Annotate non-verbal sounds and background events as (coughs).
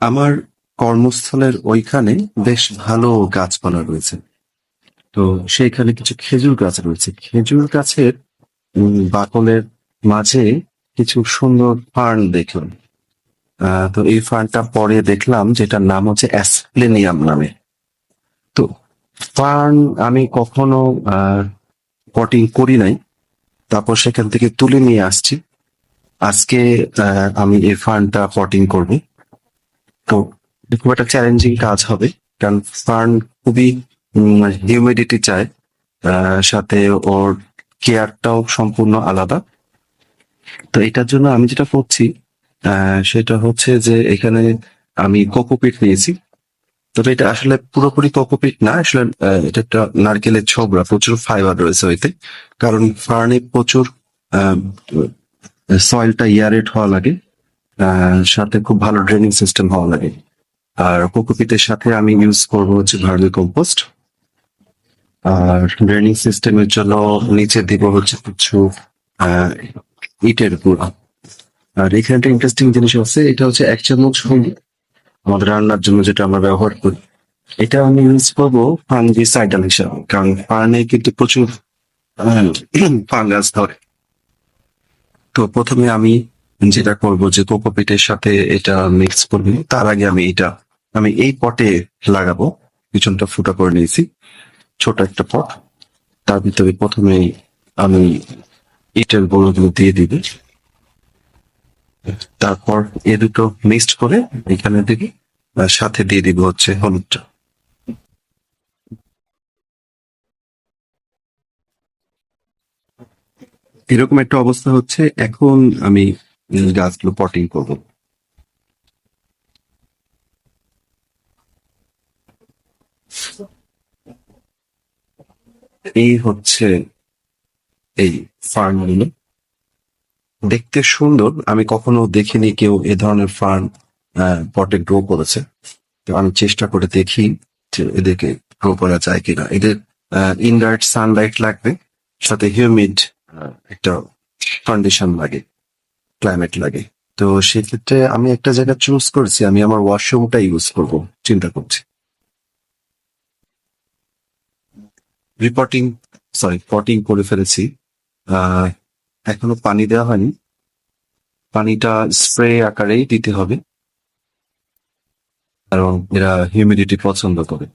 আমার কর্মস্থলের ওইখানে বেশ ভালো গাছপালা রয়েছে। তো সেইখানে কিছু খেজুর গাছ রয়েছে। খেজুর গাছের বাকলের মাঝে কিছু সুন্দর ফার্ন দেখলাম। তো এই ফার্নটা পরে দেখলাম যেটার নাম হচ্ছে অ্যাসপ্লেনিয়াম নামে। তো ফার্ন আমি কখনো পটিং করি নাই। তারপর সেখান থেকে তুলে নিয়ে আসছি। আজকে আমি এই ফার্নটা পটিং করব। তো খুব একটা চ্যালেঞ্জিং কাজ হবে। কারণ ফার্ন খুবই হিউমিডিটি চায় আহ, সাথে ওর কেয়ারটাও সম্পূর্ণ আলাদা। তো এটার জন্য আমি যেটা করছি সেটা হচ্ছে যে এখানে আমি কোকোপিট নিয়েছি। তবে এটা আসলে পুরোপুরি কোকোপিট না আসলে এটা একটা নারকেলের ছোবড়া প্রচুর ফাইবার রয়েছে ওইতে। কারণ ফার্নে প্রচুর সয়েলটা ইয়ারেট হওয়া লাগে। সাথে খুব ভালো ড্রেনিং সিস্টেম হওয়া লাগে। আর কোকোপিটের সাথে আমি ইউজ করব হচ্ছে ভার্মি কম্পোস্ট আর ড্রেনিং সিস্টেমের জন্য নিচে দিব হচ্ছে কিছু ইটের গুঁড়া। আর এখানে একটা ইন্টারেস্টিং জিনিস আছে, এটা হচ্ছে এক চামচ আমাদের রান্নার জন্য যেটা আমরা ব্যবহার করি। এটা আমি ইউজ করব ফাঙ্গিসাইডাল হিসাবে, কারণ ফার্নে কিন্তু প্রচুর ফাঙ্গাস (coughs) ধরে। তো প্রথমে আমি যেটা করব যে কোকোপিটের সাথে এটা মিক্স করব। তার আগে আমি এটা, আমি এই পটে লাগাবো। পিছনটা ফুটা করে নিয়েছি। ছোট একটা পট। তার ভিতরে প্রথমে আমি ইটের গুঁড়োগুলো দিয়ে দিব। তারপর এ দুটো মিক্সড করে এখানে দিবি সাথে দিয়ে দিব হচ্ছে হলুদটা। এরকম একটা অবস্থা হচ্ছে। এখন আমি গাছগুলো পটিং করব। এই হচ্ছে এই ফার্মগুলো দেখতে সুন্দর, আমি কখনো দেখিনি কেউ এ ধরনের ফার্ম পটে গ্রো করেছে। তো আমি চেষ্টা করে দেখি যে এদেরকে গ্রো করা যায় কিনা। এদের ইনডাইরেক্ট সানলাইট লাগবে, সাথে হিউমিড একটা কন্ডিশন লাগে। ক্লাইমেট লাগে। তো সেক্ষেত্রে আমি একটা জায়গা চুজ করেছি, আমি আমার ওয়াশরুমটা ইউজ করব, চিন্তা করছি। রিপোর্টিং সরি পটিং করে ফেলেছি। এখনও পানি দেওয়া হয়নি। পানিটা স্প্রে আকারেই দিতে হবে। কারণ এরা হিউমিডিটি পছন্দ করে।